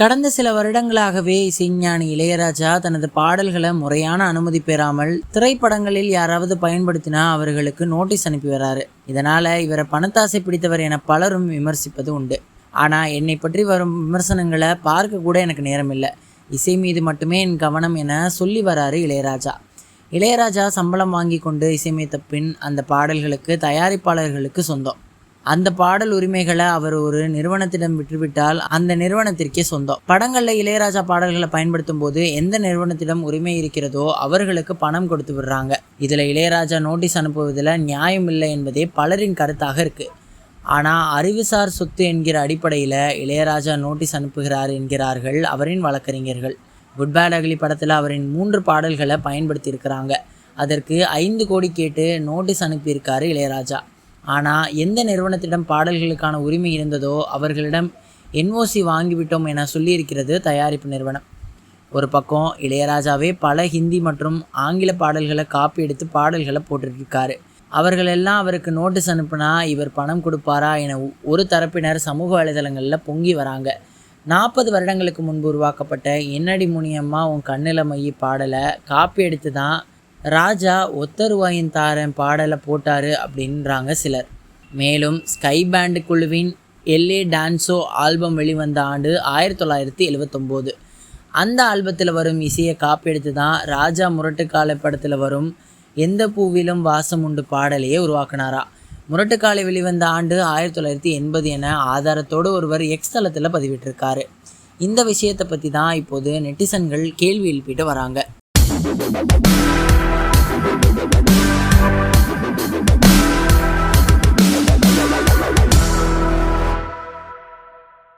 கடந்த சில வருடங்களாகவே இசைஞானி இளையராஜா தனது பாடல்களை முறையான அனுமதி பெறாமல் திரைப்படங்களில் யாராவது பயன்படுத்தினா அவர்களுக்கு நோட்டீஸ் அனுப்பி வராரு. இதனால இவரை பணத்தாசை பிடித்தவர் என பலரும் விமர்சிப்பது உண்டு. ஆனால் என்னை பற்றி வரும் விமர்சனங்களை பார்க்க கூட எனக்கு நேரம் இல்லை இசை மீது மட்டுமே என் கவனம் என சொல்லி வராரு இளையராஜா. இளையராஜா சம்பளம் வாங்கி கொண்டு இசையமைத்த பின் அந்த பாடல்களுக்கு தயாரிப்பாளர்களுக்கு சொந்தம். அந்த பாடல் உரிமைகளை அவர் ஒரு நிறுவனத்திடம் விற்றுவிட்டால் அந்த நிறுவனத்திற்கே சொந்தம். படங்களில் இளையராஜா பாடல்களை பயன்படுத்தும் போது எந்த நிறுவனத்திடம் உரிமை இருக்கிறதோ அவர்களுக்கு பணம் கொடுத்து விடுறாங்க. இதில் இளையராஜா நோட்டீஸ் அனுப்புவதில் நியாயம் இல்லை என்பதே பலரின் கருத்தாக இருக்குது ஆனால் அறிவுசார் சொத்து என்கிற அடிப்படையில் இளையராஜா நோட்டீஸ் அனுப்புகிறார் என்கிறார்கள் அவரின் வழக்கறிஞர்கள். குட் பேட் அகலி படத்தில் அவரின் மூன்று பாடல்களை பயன்படுத்தியிருக்கிறாங்க அதற்கு ஐந்து கோடி கேட்டு நோட்டீஸ் அனுப்பியிருக்காரு இளையராஜா. ஆனால் எந்த நிறுவனத்திடம் பாடல்களுக்கான உரிமை இருந்ததோ அவர்களிடம் என்ஓசி வாங்கிவிட்டோம் என சொல்லியிருக்கிறது தயாரிப்பு நிறுவனம். ஒரு பக்கம் இளையராஜாவே பல ஹிந்தி மற்றும் ஆங்கில பாடல்களை காப்பி எடுத்து பாடல்களை போட்டிருக்காரு. அவர்களெல்லாம் அவருக்கு நோட்டீஸ் அனுப்புனா இவர் பணம் கொடுப்பாரா என ஒரு தரப்பினர் சமூக வலைதளங்களில் பொங்கி வராங்க. நாற்பது வருடங்களுக்கு முன்பு உருவாக்கப்பட்ட என்னடி முனியம்மா உன் கண்ணில மையி பாடலை காப்பி எடுத்து தான் ராஜா ஒத்தருவாயின் தாரன் பாடலை போட்டார் அப்படின்றாங்க சிலர். மேலும் ஸ்கை பேண்டு குழுவின் எல்ஏ டான்ஸோ ஆல்பம் வெளிவந்த ஆண்டு ஆயிரத்தி தொள்ளாயிரத்தி எழுவத்தொம்போது. அந்த ஆல்பத்தில் வரும் இசையை காப்பியெடுத்து தான் ராஜா முரட்டுக்கால படத்தில் வரும் எந்த பூவிலும் வாசம் உண்டு பாடலையே உருவாக்குனாரா. முரட்டுக்காலை வெளிவந்த ஆண்டு ஆயிரத்தி தொள்ளாயிரத்தி எண்பது என ஆதாரத்தோடு ஒருவர் எக்ஸ் தளத்தில் பதிவிட்டிருக்காரு. இந்த விஷயத்தை பற்றி தான் இப்போது நெட்டிசன்கள் கேள்வி எழுப்பிட்டு வராங்க. Thank you.